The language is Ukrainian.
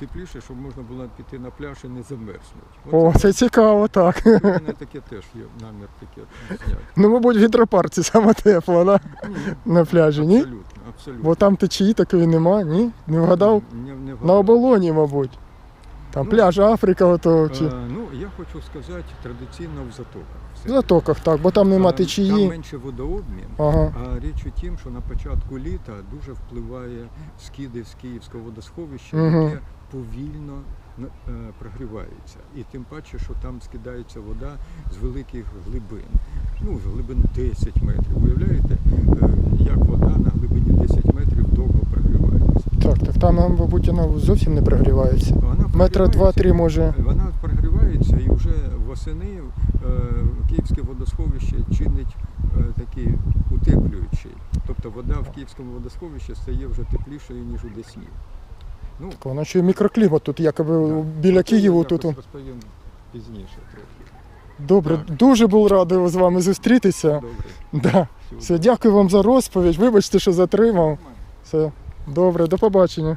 тепліше, щоб можна було піти на пляж і не замерзнути. О, це цікаво, так. У мене таке теж є намір таке зняти. Ну, мабуть, в гідропарці саме тепло, да? Ні, на пляжі, ні? Абсолютно, абсолютно. Бо там течії такої нема, ні? Не вгадав? Не, не На оболоні, мабуть. Там Ну, пляж Африка, ото чи Е, ну, я хочу сказати, традиційно в затоках. в затоках, так, бо там нема Е, Там течії. менше водообмін. Ага. А річ у тім, що на початку літа дуже впливає скиди з Київського водосховища, Мгм. яке повільно е, прогрівається. І тим паче, що там скидається вода з великих глибин. Ну, з глибин 10 метрів. Уявляєте, е, як вода на глибині 10 метрів довго прогрівається. Так, так там, мабуть, вона зовсім не прогрівається. Вона Метра два-три може. Вона прогрівається і вже восени е, Київське водосховище чинить такий утеплюючий. Тобто вода в Київському водосховищі стає вже теплішою, ніж у Десні. Ну, Так, Воно ще й мікроклімат тут, якоби біля Києву Києва тут. розповім пізніше трохи. Добре, Так. дуже був радий з вами зустрітися. Добре. Да. Все, дякую вам за розповідь. Вибачте, що затримав. Все, добре, до побачення.